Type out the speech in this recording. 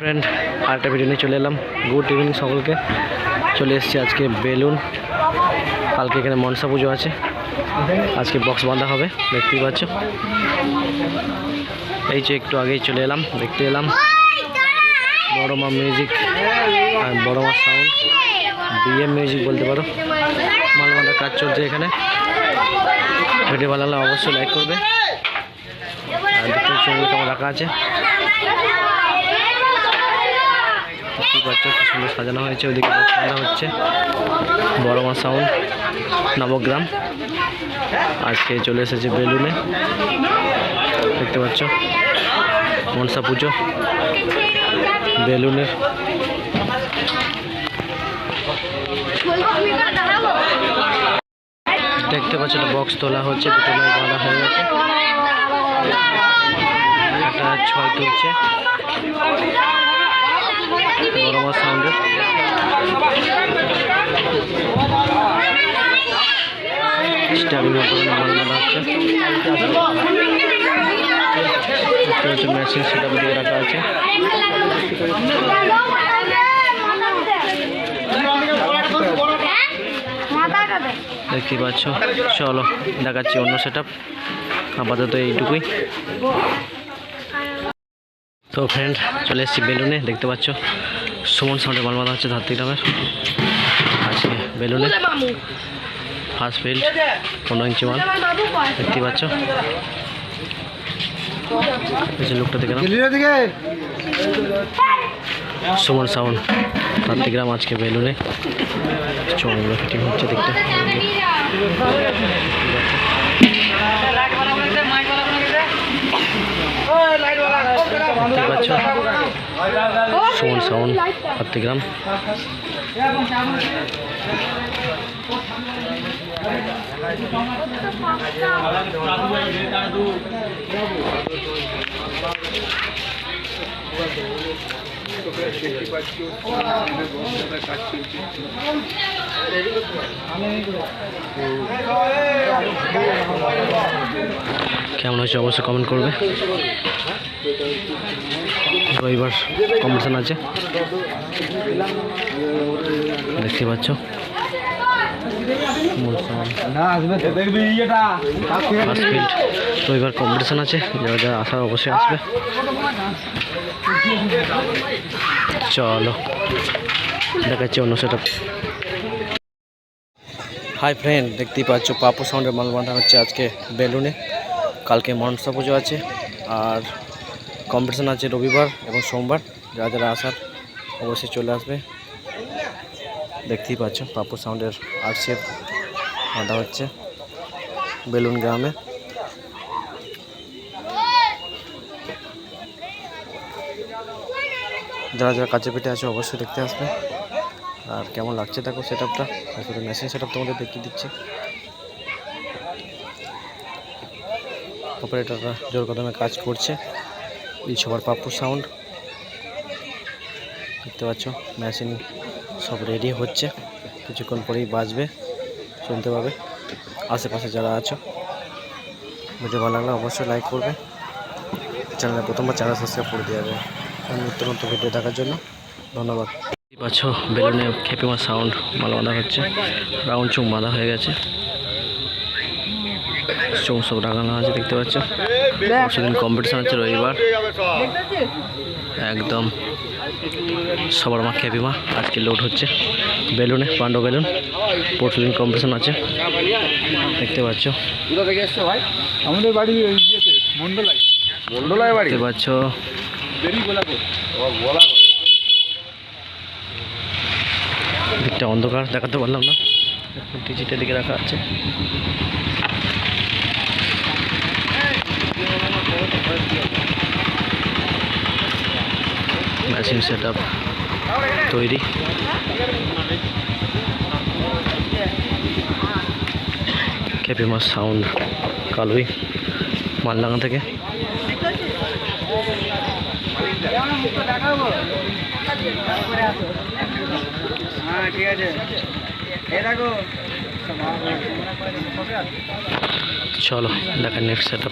Friend আরেকটা video নিয়ে চলে এলাম। গুড ইভিনিং সকলকে। চলে এসেছি আজকে বেলুন। কালকে এখানে মনসা পুজো আছে। আজকে বক্স বাঁধা হবে, দেখতেই পাচ্ছ। এই যে একটু আগেই চলে এলাম, দেখতে এলাম। বড় মা মিউজিক আর বড় মা সাউন্ড বিএম মিউজিক বলতে পারো। মাল বাঁধার কাজ চলছে এখানে। ভিডিও ভালো লাগলে অবশ্যই লাইক করবে। আর দেখতে চোখগুলো কেমন রাখা আছে। দেখতেই পাচ্ছ, কি সুন্দর সাজানো হয়েছে, ওইদিকে সাজানো হচ্ছে। বড় মা সাউন্ড নবগ্রাম আজকে চলে এসেছে বেলুনে। দেখতে পাচ্ছ, মনসা পুজো, বেলুনের। দেখতে পাচ্ছ, একটা বক্স তোলা হচ্ছে, দুটো লাইট বাঁধা হয়ে গেছে। একটা ছয় তুলছে। বড় মেশিন সেটা দিয়ে রাখা আছে দেখতে পাচ্ছ, চলো দেখাচ্ছি অন্য সেট আপ আপাতত এইটুকুই। তো ফ্রেন্ড চলে এসেছি বেলুনে দেখতে পাচ্ছ? সুমন সাউন্ডে মাল বাঁধা হচ্ছে ধাত্রী গ্রামের। আজকে বেলুনে ফার্স্ট ফিল্ড পনেরো ইঞ্চি মাল দেখতে পাচ্ছ? লোকটা দেখে সুমন সাউন্ড গ্রাম আজকে বেলুনে। চমগুলো ফিটিং হচ্ছে দেখতে। সুমন সাউন্ড গ্রাম কেমন হয়েছে অবশ্যই কমেন্ট করবে। তো এবার কম্পিটিশান আছে। দেখতে পাচ্ছ? এবার কম্পিটিশান আছে যারা যারা আসার অবশ্যই আসবে। চলো দেখাচ্ছি অন্য সেটা হাই ফ্রেন্ড দেখতেই পাচ্ছ পাপু সাউন্ডের মাল বাঁধা হচ্ছে আজকে বেলুনে। কালকে মনসা পুজো আছে আর কম্পিটিশান আছে রবিবার এবং সোমবার, যারা যারা আসার অবশ্যই চলে আসবে। দেখতেই পাচ্ছ, পাপু সাউন্ডের আর্টসেপ বাঁধা হচ্ছে বেলুন গ্রামে। যারা যারা কাছে পেটে আছে, অবশ্যই দেখতে আসবে। আর কেমন লাগছে দেখো সেট আপটা তারপরে মেশিন সেট আপ তোমাদের দেখিয়ে দিচ্ছি। অপারেটররা জোর কদমে কাজ করছে। এই সবার পাপ্পু সাউন্ড দেখতে পাচ্ছ মেশিন সব রেডি হচ্ছে। কিছুক্ষণ পরেই বাজবে, শুনতে পাবে। আশেপাশে যারা আছো, ভিডিও ভালো লাগলে অবশ্যই লাইক করবে। চ্যানেলে প্রথমবার চ্যানেল সাবস্ক্রাইব করে দেওয়া যাবে। নিত্য নতুন ভিডিও দেখার জন্য ধন্যবাদ। পাচ্ছ বেলুনে খেপিমা সাউন্ড মালা বাঁধা হচ্ছে। রাউন্ড চুম বাঁধা হয়ে গেছে। সব লাগানো আছে দেখতে পাচ্ছ? সেদিন কম্পিটিশান হচ্ছে রবিবার। একদম সবার মা। খেপিমা আজকে লোড হচ্ছে। বেলুনে পাণ্ডব বেলুন। পরশুদিন কম্পিটিশান আছে। দেখতে পাচ্ছ? আমাদের বাড়ি মন্ডলাই বাড়ি? দেখতে পাচ্ছ? দিকটা অন্ধকার দেখাতে পারলাম না। ডিজিটাল দিকে রাখা আছে। মেশিন সেট তৈরি ক্যাপিমাস সাউন্ড কালুই মালডাঙ্গা থেকে চলো দেখেন নেক্সট সেট